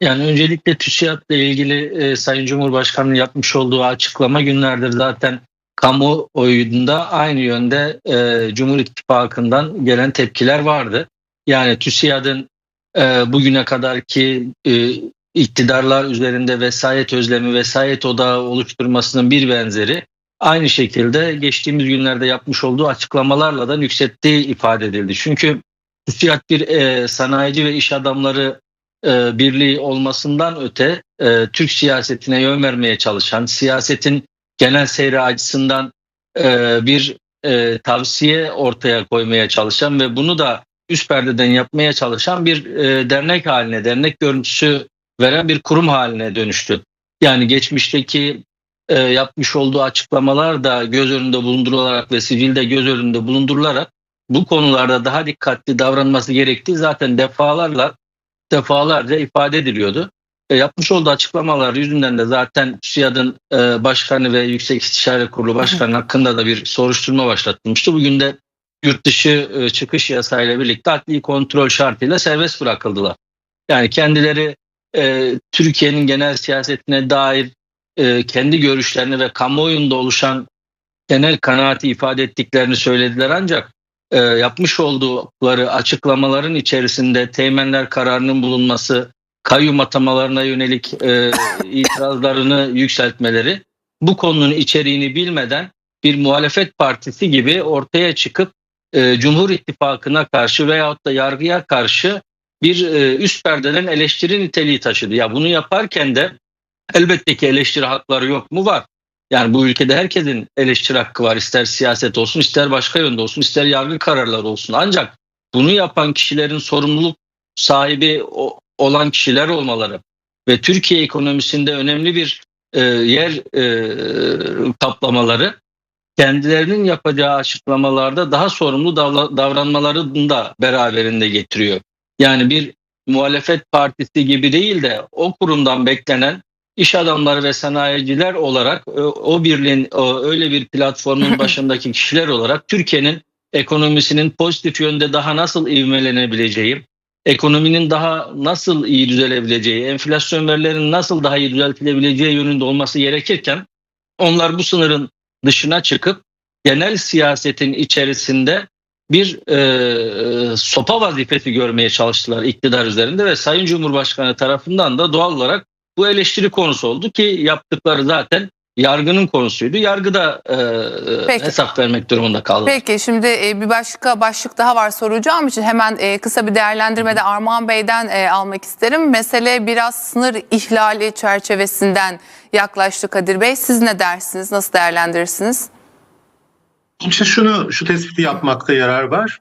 Yani öncelikle TÜSİAD'la ilgili e, Sayın Cumhurbaşkanı'nın yapmış olduğu açıklama günlerdir zaten kamuoyunda aynı yönde e, Cumhur İttifakı'ndan gelen tepkiler vardı. Yani TÜSİAD'ın e, bugüne kadarki e, iktidarlar üzerinde vesayet özlemi, vesayet odağı oluşturmasının bir benzeri aynı şekilde geçtiğimiz günlerde yapmış olduğu açıklamalarla da yükselttiği ifade edildi. Çünkü TÜSİAD bir e, sanayici ve iş adamları e, birliği olmasından öte e, Türk siyasetine yön vermeye çalışan, siyasetin genel seyri açısından e, bir tavsiye ortaya koymaya çalışan ve bunu da üst perdeden yapmaya çalışan bir dernek haline, dernek görüntüsü veren bir kurum haline dönüştü. Yani geçmişteki yapmış olduğu açıklamalar da göz önünde bulundurularak ve sicilde göz önünde bulundurularak bu konularda daha dikkatli davranması gerektiği zaten defalarla defalarca ifade ediliyordu. E, yapmış olduğu açıklamalar yüzünden de zaten TÜSİAD'ın e, başkanı ve Yüksek İstişare Kurulu Başkanı hakkında da bir soruşturma başlatılmıştı. Bugün de yurt dışı e, çıkış yasayla birlikte adli kontrol şartıyla serbest bırakıldılar. Yani kendileri e, Türkiye'nin genel siyasetine dair e, kendi görüşlerini ve kamuoyunda oluşan genel kanaati ifade ettiklerini söylediler ancak e, yapmış oldukları açıklamaların içerisinde teğmenler kararının bulunması, kayyum atamalarına yönelik e, itirazlarını yükseltmeleri bu konunun içeriğini bilmeden bir muhalefet partisi gibi ortaya çıkıp e, Cumhur İttifakı'na karşı veyahut da yargıya karşı bir e, üst perdeden eleştiri niteliği taşıdı. Ya bunu yaparken de elbette ki eleştiri hakları yok mu? Var. Yani bu ülkede herkesin eleştiri hakkı var. İster siyaset olsun, ister başka yönde olsun, ister yargı kararları olsun. Ancak bunu yapan kişilerin sorumluluk sahibi olan kişiler olmaları ve Türkiye ekonomisinde önemli bir e, yer e, kaplamaları kendilerinin yapacağı açıklamalarda daha sorumlu davranmalarını da beraberinde getiriyor. Yani bir muhalefet partisi gibi değil de o kurumdan beklenen iş adamları ve sanayiciler olarak e, o birliğin o öyle bir platformun başındaki kişiler olarak Türkiye'nin ekonomisinin pozitif yönde daha nasıl ivmelenebileceği, ekonominin daha nasıl iyi düzelebileceği, enflasyon verilerinin nasıl daha iyi düzeltilebileceği yönünde olması gerekirken onlar bu sınırın dışına çıkıp genel siyasetin içerisinde bir e, sopa vazifesi görmeye çalıştılar iktidar üzerinde ve Sayın Cumhurbaşkanı tarafından da doğal olarak bu eleştiri konusu oldu ki yaptıkları zaten yargının konusuydu. Yargı da e, Peki. hesap vermek durumunda kaldı. Peki şimdi e, bir başka başlık daha var soracağım için hemen e, kısa bir değerlendirme de Armağan Bey'den e, almak isterim. Mesele biraz sınır ihlali çerçevesinden yaklaştı Kadir Bey. Siz ne dersiniz? Nasıl değerlendirirsiniz? İşte şunu, şu tespiti yapmakta yarar var.